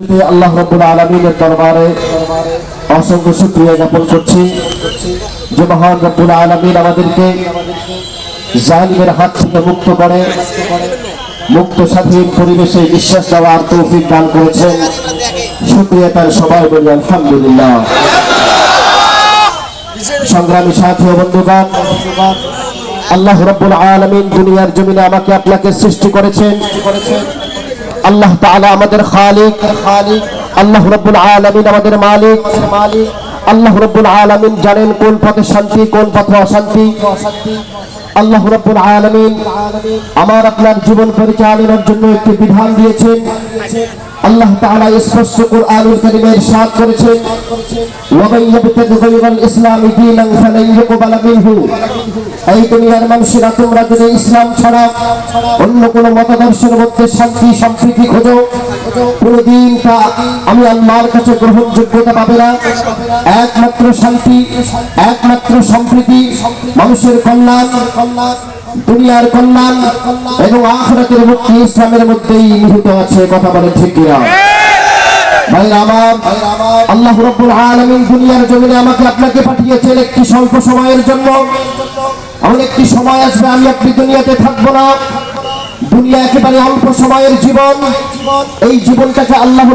আল্লাহ রব্বুল আলমিনের দরবারে অসংখ্য জ্ঞাপন করছি। যে মহান রব্বুল আলমিন আমাদেরকে জালিমের হাত থেকে মুক্ত করে, মুক্ত স্বাধীন পরিবেশে বিশ্বাস দেওয়ার তৌফিক দান করেছেন। শুক্রিয়া তার সবাই বলি আলহামদুলিল্লাহ। সংগ্রামী সাথী বন্ধুগণ, আল্লাহ রব্বুল আলমিন দুনিয়ার জমিনে আমাকে আপনাকে সৃষ্টি করেছেন। আল্লাহ তালা আমাদের খালিক খালিক আল্লাহ রব্বুল আলমিন আমাদের মালিক মালিক আল্লাহ রব্বুল আলমিন জানেন কোন পথে শান্তি, কোন পথে অশান্তি। আল্লাহ রব্বুল আলমিন আমার আপনার জীবন পরিচালনার জন্য একটি বিধান দিয়েছেন। আল্লাহ তাআলা স্পষ্ট কোরআনুল কারীমে সাথ করেছেন। ওয়ামান ইয়াবতাগি গায়রাল ইসলামি দীনান ফালান ইউকবালা মিনহু এই দুনিয়ার মানুষেরা তোমরা যদি ইসলাম ছাড়া অন্য কোন মতাদর্শের মধ্যে শান্তি, সম্প্রীতি খোঁজো কোনদিন তা আমি আল্লাহর কাছে গ্রহণযোগ্যতা পাবে না। একমাত্র শান্তি, একমাত্র সম্প্রীতি, মানুষের কল্যাণ, দুনিয়ার কল্যাণ এবং আখরাতের মুক্তি ইসলামের মধ্যেই নিহিত আছে, কথা বলে ঠিক কিনা? আল্লাহ রব্বুল আলমিন দুনিয়ার আমাকে আপনাকে পাঠিয়েছেন একটি স্বল্প সময়ের জন্য। এমন একটি সময় আসবে, আমি দুনিয়াতে থাকব না। দুনিয়া একেবারে অল্প সময়ের জীবন। এই জীবনটাকে আল্লাহ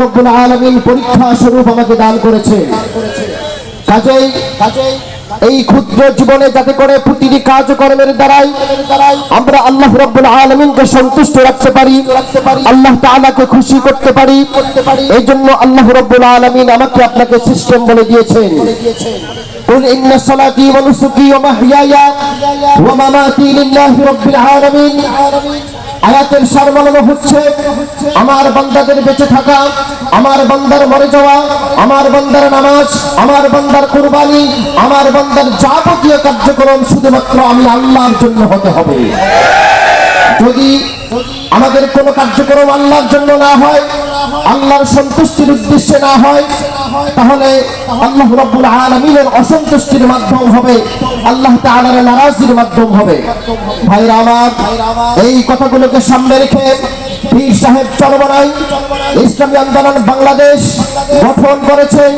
আলামিন পরীক্ষা স্বরূপ আমাকে দান করেছে। কাজেই কাজেই এই ক্ষুদ্র জীবনে যাতে করে প্রতিটি কাজকর্মের দ্বারাই আমরা আল্লাহ রব্বুল আলমিনকে সন্তুষ্ট রাখতে পারি আল্লাহ তাআলাকে খুশি করতে পারি এই জন্য আল্লাহ রব্বুল আলমিন আমাকে আপনাকে সিস্টেম বলে দিয়েছেন قل إن صلاتي ونسكي ومحياي ومماتي لله رب العالمين আয়াতের সারমালানো হচ্ছে, আমার বান্দাদের বেঁচে থাকা, আমার বান্দার মরে যাওয়া, আমার বান্দার নামাজ, আমার বান্দার কুরবানি, আমার বান্দার যাবতীয় কার্যক্রম শুধুমাত্র আমি আল্লাহর জন্য হতে হবে। যদি আমাদের কোনো কার্যক্রম আল্লাহর জন্য না হয়, আল্লাহর সন্তুষ্টির উদ্দেশ্যে না হয় তাহলে আল্লাহ রব্বুল আলামিনের অসন্তুষ্টির মাধ্যম হবে, আল্লাহ তাআলার নারাজির মাধ্যম হবে। ভাইরা আমার, এই কথাগুলোকে সামনে রেখে পীর সাহেব চরমনাই, ইসলামী আন্দোলন বাংলাদেশ গঠন করেছেন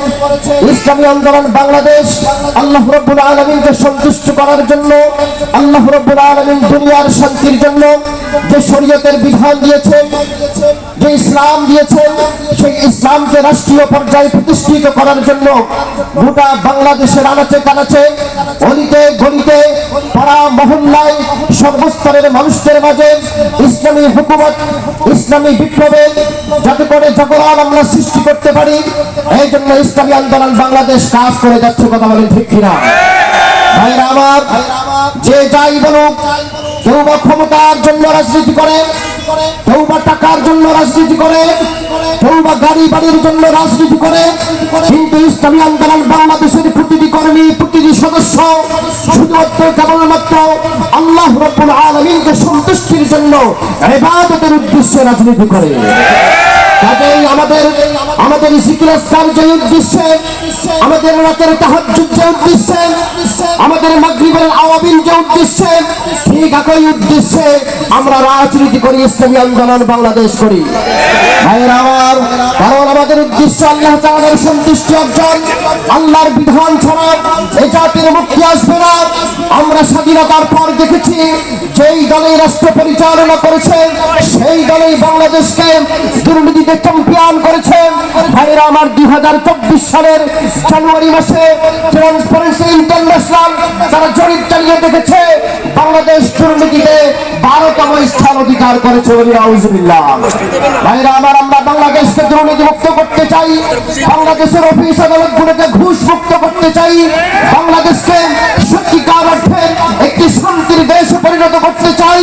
ইসলামী আন্দোলন বাংলাদেশ আল্লাহ রব্বুল আলমিনকে সন্তুষ্ট করার জন্য, আল্লাহ রব্বুল আলমিন দুনিয়ার শান্তির জন্য যে শরীয়তের বিধান দিয়েছেন যে ইসলাম দিয়েছেন সেই ইসলামকে রাষ্ট্রীয় পর্যায়ে প্রতিষ্ঠিত করার জন্য গোটা বাংলাদেশের আনাচে কানাচে, অলিতে গলিতে, পাড়া মহল্লায় সর্বস্তরের মানুষদের মাঝে ইসলামী হুকুমত ইসলামী বিপ্লবে যাতে করে জগরান আমরা সৃষ্টি করতে পারি, এই জন্য ইসলামী আন্দোলন বাংলাদেশ কাজ করে যাচ্ছে কথা বলেন ঠিক কিনা? যে যাই বলুক, কেউ বা ক্ষমতার জন্য রাজনীতি করে কেউ টাকার জন্য রাজনীতি করে কেউ গাড়ি বাড়ির জন্য রাজনীতি করে। কিন্তু ইসলামী আন্দোলন বাংলাদেশের প্রতিটি কর্মী, প্রতিটি সদস্য, শুধুমাত্র কেবলমাত্র আল্লাহ রব্বুল আলমীকে সন্তুষ্টির জন্য এবাদতের উদ্দেশ্যে রাজনীতি করে। আমাদের আমাদের জিকিরাস্কার যে উদ্দেশ্যে, আমাদের রাতের তাহাজ্জুদ যে উদ্দেশ্যে, আমাদের মাগরিবের আওয়াবিন যে উদ্দেশ্যে, ঠিক একই উদ্দেশ্যে আমরা রাজনীতি করি, ইসলামী আন্দোলন বাংলাদেশ করি। ভাইয়ের আমার, কারণ আমাদের উদ্দেশ্য আল্লাহ তাআলার সন্তুষ্টি অর্জন, আল্লাহর বিধান ছাড়া এই জাতির মুক্তি আসবে না। আমরা স্বাধীনতার পর দেখেছি, যেই দলেই রাষ্ট্র পরিচালনা করেছে, সেই দলেই বাংলাদেশকে দুর্নীতিতে চ্যাম্পিয়ন করেছে। ভাইরা আমার দুই হাজার চব্বিশ সালের জানুয়ারি মাসে ট্রান্সপারেন্সি ইন্টারন্যাশনাল তারা জরিপ চালিয়ে দেখেছে, বাংলাদেশ দুর্নীতিতে বারোতম স্থান অধিকার করেছে ভাইরা আমার আমরা বাংলাদেশকে দুর্নীতি মুক্ত করতে চাই, বাংলাদেশের অফিস আদালতগুলোকে ঘুষ মুক্ত করতে চাই, বাংলাদেশকে সত্যিকার অর্থে একটি শান্তির দেশে পরিণত করতে চাই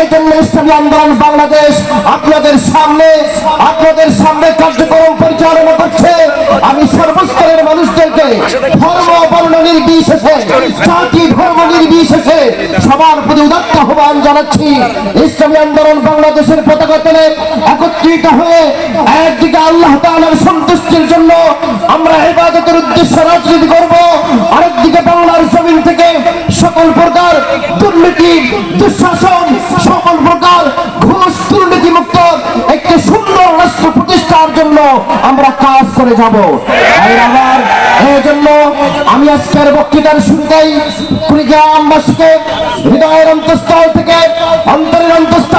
এই জন্য ইসলামী আন্দোলন বাংলাদেশ আপনাদের সামনে আপনাদের সামনে কার্যক্রম পরিচালনা করছে। আমি সর্বস্তরের মানুষদেরকে ধর্ম বর্ণ নির্বিশেষে, জাতি ধর্ম নির্বিশেষে সবার প্রতি উদাত্ত আহ্বান জানাচ্ছি। ইসলামী আন্দোলন বাংলাদেশের পতাকা তেলে একত্রিত হয়ে একদিকে আল্লাহ তাআলার সন্তুষ্টির জন্য আমরা ইবাদতের উদ্দেশ্যে রাজনীতি করব থেকে সকল প্রকার দুর্নীতি, দুঃশাসন, সকল প্রকার ঘুষ দুর্নীতি মুক্ত একটি সুন্দর রাষ্ট্র প্রতিষ্ঠার জন্য আমরা কাজ করে যাব। আমার, এই জন্য আমি আজকের বক্তৃতার শুরুতেই কুড়িগ্রামবাসীকে হৃদয়ের অন্তঃস্থল থেকে অন্তরের অন্তঃস্থল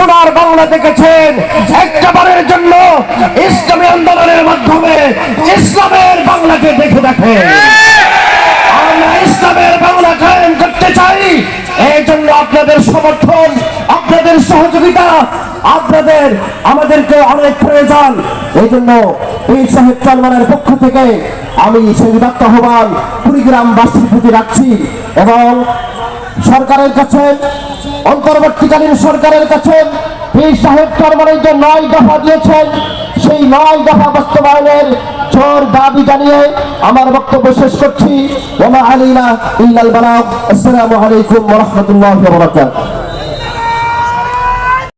সোনার বাংলা দেখেছেন। একটা বারের জন্য ইসলামী আন্দোলনের মাধ্যমে ইসলামের বাংলাকে দেখে দেখেন। আমরা ইসলামের বাংলা কায়েম করতে চাই। এই জন্য আপনাদের সমর্থন, আপনাদের সহযোগিতা, আপনাদের আমাদেরকে অনেক প্রয়োজন। এই জন্য পীর সাহেব চলমানের পক্ষ থেকে আমি বিভক্ত আহ্বান কুড়িগ্রামবাসীর প্রতি রাখছি এবং সরকারের কাছে অন্তর্বর্তীকালীন সরকারের কাছে পীর সাহেব চরমানের যে নয় দফা দিয়েছেন, সেই নয় দফা বাস্তবায়নের জোর দাবি জানিয়ে আমার বক্তব্য শেষ করছি। ওমা আলীনা ইল্লাল বালাগ। আসসালামু আলাইকুম ওয়া রাহমাতুল্লাহি ওয়া বারাকাতুহু।